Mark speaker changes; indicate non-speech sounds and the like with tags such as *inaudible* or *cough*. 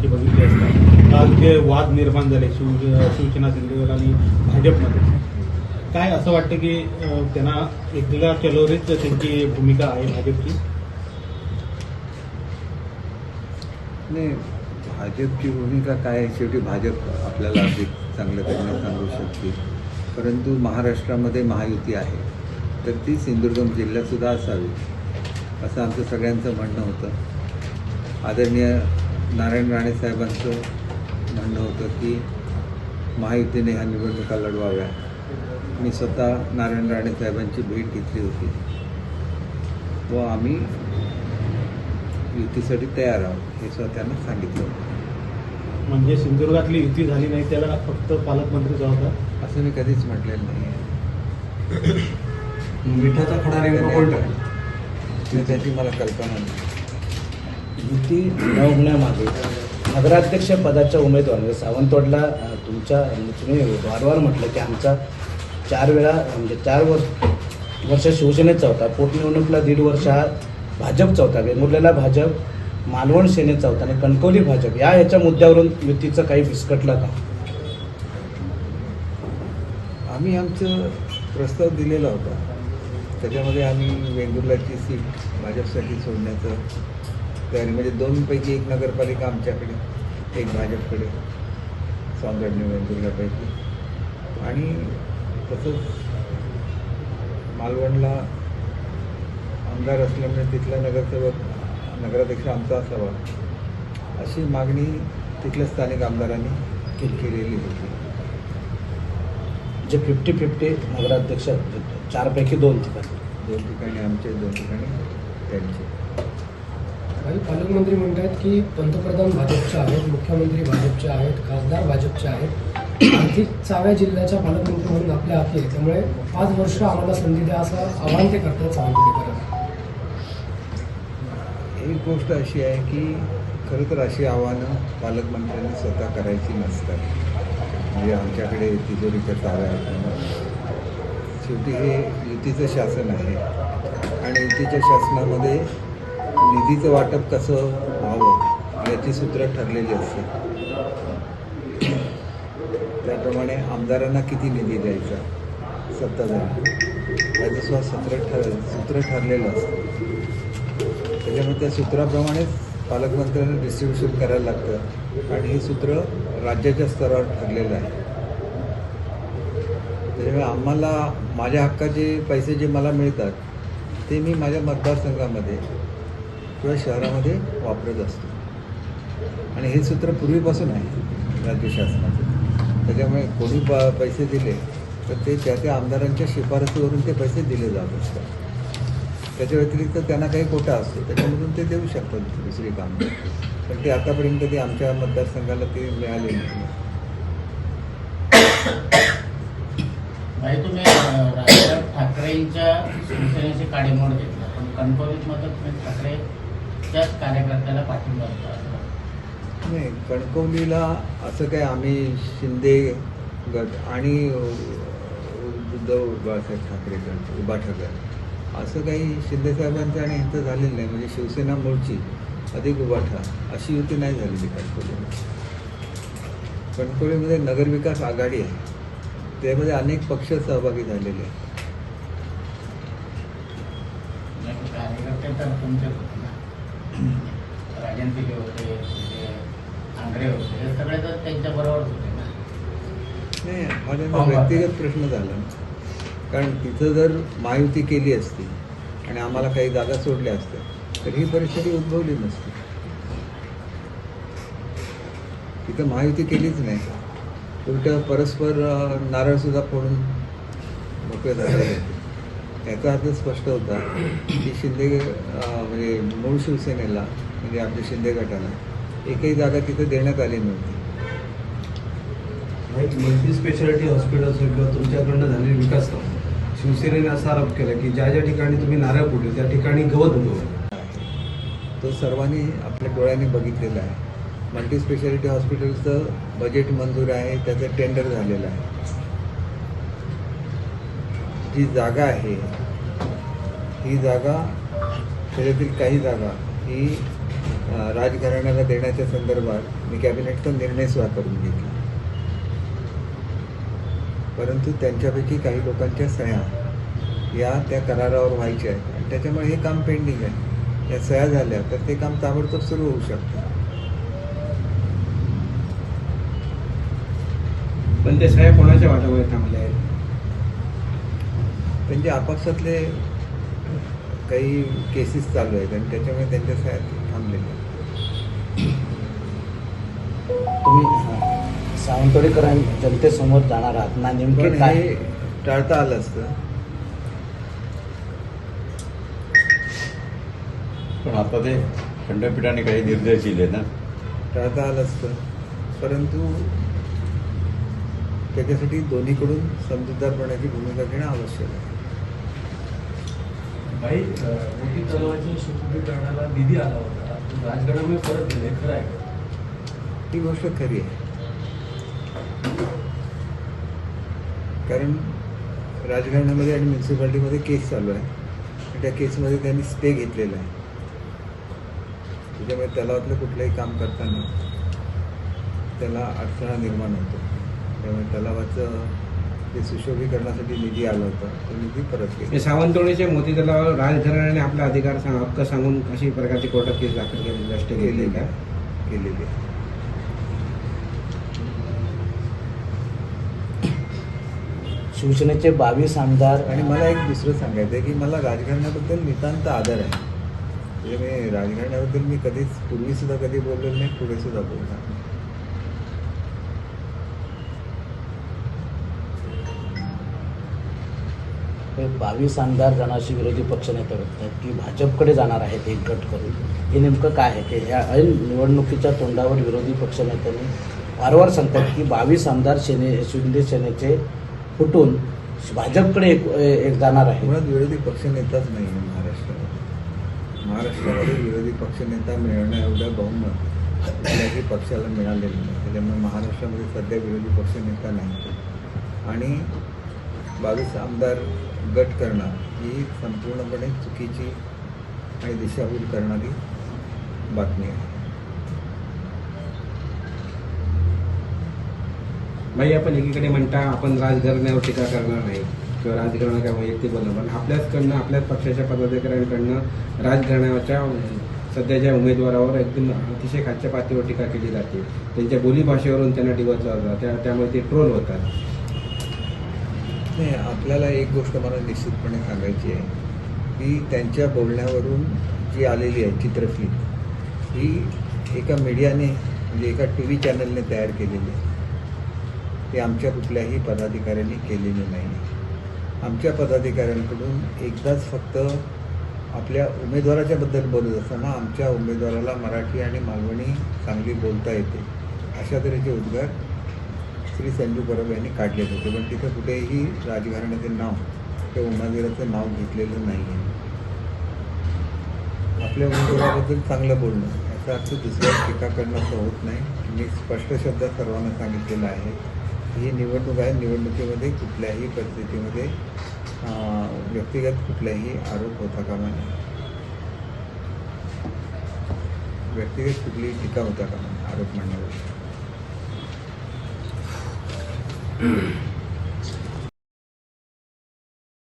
Speaker 1: बैठकी बघितली असता काल जे वाद निर्माण झाले शिव शिवसेना सिंधुदुर्ग आणि भाजपमध्ये. काय असं वाटतं की त्यांना एकला केलोरीच त्यांची भूमिका आहे भाजपची?
Speaker 2: नाही भाजपची भूमिका काय आहे? शेवटी भाजप आपल्याला अधिक चांगल्या तऱ्हेने सांगू शकते. परंतु महाराष्ट्रामध्ये महायुती आहे. तर ती सिंधुदुर्ग जिल्ह्यातसुद्धा असावी असं आमचं सगळ्यांचं म्हणणं होतं. आदरणीय नारायण राणे साहेबांचं म्हणणं होतं की महायुतीने ह्या निवडणुका लढवाव्या. मी स्वतः नारायण राणे साहेबांची भेट घेतली होती. व आम्ही युतीसाठी तयार आहोत हे स्वतः त्यांना सांगितलं होतं.
Speaker 1: म्हणजे सिंधुदुर्गातली युती झाली नाही त्याला फक्त पालकमंत्री जबाबदार?
Speaker 2: असं मी कधीच म्हटलेलं नाही. आहे
Speaker 3: मिठाचा खडा
Speaker 2: त्याची मला कल्पना नाही.
Speaker 4: युती न नगराध्यक्ष पदाच्या उमेदवार म्हणजे सावंतवाडला तुमच्या तुम्ही वारंवार म्हटलं की आमचा चार वेळा म्हणजे चार वर्ष वर्ष शिवसेनेचा होता पोटनिवडणुकीला दीड वर्ष हा भाजपचा होता वेंगुर्ल्याला भाजप मालवण सेनेचा होता आणि कणकवली भाजप या ह्याच्या मुद्द्यावरून युतीचं काही विस्कटलं का?
Speaker 2: आम्ही आमचं प्रस्ताव दिलेला होता. त्याच्यामध्ये आम्ही वेंगुर्लाची सीट भाजपसाठी सोडण्याचं तयारी म्हणजे दोनपैकी एक नगरपालिका आमच्याकडे एक भाजपकडे सौंदर्य वेंगुर्ल्यापैकी आणि तसंच मालवणला आमदार असल्यामुळे तिथला नगरसेवक नगराध्यक्ष आमचा असावा. अशी मागणी तिथल्या स्थानिक आमदारांनी
Speaker 4: केली.
Speaker 2: केलेली होती.
Speaker 4: जे फिफ्टी फिफ्टी नगराध्यक्ष चारपैकी दोन ठिकाणी.
Speaker 2: दोन ठिकाणी आमचे दोन ठिकाणी त्यांचे.
Speaker 5: आणि पालकमंत्री म्हणतात की पंतप्रधान भाजपचे आहेत मुख्यमंत्री भाजपचे आहेत खासदार भाजपचे आहेत. आर्थिक चाव्या जिल्ह्याच्या पालकमंत्री म्हणून आपल्या हाती आहे. त्यामुळे पाच वर्ष आम्हाला संधी द्या असं आव्हान ते करतात सावंतवाडीकरांना.
Speaker 2: एक गोष्ट अशी आहे की खरं तर अशी आव्हानं पालकमंत्र्यांनी स्वतः करायची नसतात. म्हणजे आमच्याकडे तिजोरीच्या चाव्या शेवटी हे युतीचं शासन आहे. आणि युतीच्या शासनामध्ये निधीचं वाटप कसं व्हावं याची सूत्रं ठरलेली असतात त्याप्रमाणे आमदारांना किती निधी द्यायचा? सत्ताधारी. याचं सुद्धा सत्र ठर सूत्र ठरलेलं असतं. त्याच्यामुळे त्या सूत्राप्रमाणेच पालकमंत्र्यांना डिस्ट्रीब्युशन करायला लागतं. आणि हे सूत्र राज्याच्या स्तरावर ठरलेलं आहे. त्याच्यामुळे आम्हाला माझ्या हक्काचे पैसे जे मला मिळतात ते मी माझ्या मतदारसंघामध्ये किंवा शहरामध्ये वापरत असतो. आणि हे सूत्र पूर्वीपासून आहे राज्य शासनाचं. त्याच्यामुळे कोणी प पैसे दिले तर ते त्या त्या आमदारांच्या शिफारसीवरून ते पैसे दिले जात असतात. त्याच्या व्यतिरिक्त त्यांना काही कोटा असतो त्याच्यामधून ते देऊ शकतात दुसरी काम. पण ते आतापर्यंत ते आमच्या मतदारसंघाला ते मिळाले नाही.
Speaker 6: तुम्ही ठाकरेंच्या शिवसेनेचे काडीमोड घेतला. पण कणकवलीत मदत ठाकरे कार्यकर्त्याला पाठिंबा
Speaker 2: नाही कणकवलीला असं काय आम्ही शिंदे गट आणि उद्धव बाळासाहेब ठाकरे गट उभा ठाकरे असं काही शिंदे साहेबांचं आणि ह्यांचं झालेलं नाही. म्हणजे शिवसेना मूळची अधिक उभाठा अशी युती नाही झालेली कणकवलीमध्ये. कणकवलीमध्ये नगरविकास आघाडी आहे. त्यामध्ये अनेक पक्ष सहभागी झालेले आहेत
Speaker 6: म्हणजे कार्यकर्ते तर तुमचेच होते ना राजन पिके होते आंग्रे होते हे सगळे तर त्यांच्या बरोबरच होते ना.
Speaker 2: नाही हा त्यांचा व्यक्तिगत प्रश्न झाला. कारण तिथं जर महायुती केली असती आणि आम्हाला काही जागा सोडल्या असत्या तर ही परिस्थिती उद्भवली नसती. तिथं महायुती केलीच नाही. उलट परस्पर अं, नारळसुद्धा फोडून मोकळे झालेले होते याचा अर्थ स्पष्ट होता की शिंदे म्हणजे मूळ शिवसेनेला म्हणजे आपल्या शिंदे गटाला एकही जागा तिथं देण्यात आली नव्हती.
Speaker 3: मल्टी स्पेशालिटी हॉस्पिटल किंवा तुमच्याकडनं झालेले विकास काम. शिवसेनेने असा आरोप केला की ज्या ज्या ठिकाणी तुम्ही नारळ फुटले त्या ठिकाणी गवत उगवलं
Speaker 2: तो सर्वांनी आपल्या डोळ्यांनी बघितलेला आहे. मल्टी स्पेशालिटी हॉस्पिटलचं बजेट मंजूर आहे त्याचं टेंडर झालेलं आहे. जी जागा आहे ही जागा त्याच्यातील काही जागा ही राजघराण्याला देण्याच्या संदर्भात मी कॅबिनेटचा निर्णय सुद्धा करून घेतला. परंतु त्यांच्यापैकी काही लोकांच्या सह्या या त्या करारावर व्हायच्या आहेत. आणि त्याच्यामुळे हे काम पेंडिंग आहे. या सह्या झाल्या तर ते काम ताबडतोब सुरू होऊ शकतं.
Speaker 3: पण ते सह्या कोणाच्या वाटावर थांबले आहेत
Speaker 2: त्यांच्या आपापसातले काही केसेस चालू आहेत आणि त्याच्यामुळे त्यांच्या सह्या थांबलेल्या आहेत.
Speaker 4: तुम्ही सावंतवाडीकर जनतेसमोर जाणार आहात. ना नेमके काय?
Speaker 2: टाळता आलं असतं.
Speaker 7: पण आता ते खंडपीठाने काही निर्देश दिले ना.
Speaker 2: टाळता आलं असतं. परंतु त्याच्यासाठी दोन्हीकडून समजूतदारपणाची भूमिका घेणं आवश्यक आहे.
Speaker 8: भाई मोठी तलावाच्या सुशोभीकरणाला निधी आला होता. तो राजगडामुळे परत दिले खरं आहे
Speaker 2: ही गोष्ट खरी आहे. कारण राजघराण्यामध्ये आणि म्युन्सिपाल्टीमध्ये केस चालू आहे. आणि त्या केसमध्ये त्यांनी स्टे घेतलेला आहे. त्याच्यामुळे तलावातलं कुठलंही काम करताना त्याला अडथळा निर्माण होतो. त्यामुळे तलावाचं जे सुशोभीकरणासाठी निधी आला होता. तो निधी परत केला.
Speaker 3: हे सावंतवाडीच्या मोती तलावावर राजघराण्याने आपला अधिकार सांग हक्क सांगून अशी प्रकारची कोर्टात केस दाखल केली नष्ट केली.
Speaker 2: केलेली
Speaker 3: का
Speaker 2: आहे. केलेली आहे.
Speaker 4: शिवसेनेचे बावीस आमदार
Speaker 2: आणि मला एक दुसरं सांगायचं आहे की मला राजकारणाबद्दल नितांत आदर आहे. म्हणजे मी राजकारणाबद्दल मी कधीच पूर्वी सुद्धा कधी बोललेलो नाही पुढे सुद्धा बोलणार
Speaker 4: हे बावीस आमदार जणाशी विरोधी पक्षनेते आहेत की भाजपकडे जाणार आहेत एक गट करून. हे नेमकं काय आहे? की ह्या ऐन निवडणुकीच्या तोंडावर विरोधी पक्षनेत्यांनी वारंवार सांगतात की बावीस आमदार सेने शिंदे सेनेचे फुटून भाजपकडे एक एक जाणार आहे.
Speaker 2: मुळात विरोधी पक्षनेताच नाही आहे महाराष्ट्रात महाराष्ट्रामध्ये विरोधी पक्षनेता मिळवणं एवढं बहुमत कुठल्याही पक्षाला मिळालेलं नाही. त्याच्यामुळे महाराष्ट्रामध्ये सध्या विरोधी पक्षनेता नाही. आणि बावीस आमदार गट करणं ही संपूर्णपणे चुकीची आणि दिशाभूल करणारी बातमी आहे.
Speaker 3: भाई आपण एकीकडे म्हणता आपण राजघराण्यावर टीका करणार नाही. किंवा राजघराणा काय वैयक्तिक बोलणं पण आपल्याचकडनं आपल्याच पक्षाच्या पदाधिकाऱ्यांकडनं राजघराण्याच्या सध्याच्या उमेदवारावर एकदम अतिशय खालच्या पातळीवर टीका केली जाते. त्यांच्या बोलीभाषेवरून त्यांना डिवचलं जातं त्या त्यामुळे ते ट्रोल होतात.
Speaker 2: नाही आपल्याला एक गोष्ट मला निश्चितपणे सांगायची आहे की त्यांच्या बोलण्यावरून जी आलेली आहे चित्रफित ही एका मीडियाने म्हणजे एका टी व्ही चॅनलने तयार केलेली आहे. ती आमच्या कुठल्याही पदाधिकाऱ्यांनी केलेली नाही. आमच्या पदाधिकाऱ्यांकडून एकदाच फक्त आपल्या उमेदवाराच्याबद्दल बोलत असताना आमच्या उमेदवाराला मराठी आणि मालवणी चांगली बोलता येते अशा तऱ्हेचे उद्गार श्री संजू परब यांनी काढले होते. पण तिथं कुठेही राजघराण्याचे नाव किंवा उमेदवाराचं नाव घेतलेलं नाही आहे आपल्या उमेदवाराबद्दल चांगलं बोलणं याचा अर्थ दुसऱ्या टीका करणं असं होत नाही. मी स्पष्ट शब्दात सर्वांना सांगितलेलं आहे ही निवडणूक आहे. निवडणुकीमध्ये कुठल्याही परिस्थितीमध्ये व्यक्तिगत कुठलाही आरोप होता कामा नये. व्यक्तिगत कुठलीही टीका होता कामा आरोप म्हणण्यावर Mm-hmm. *clears throat*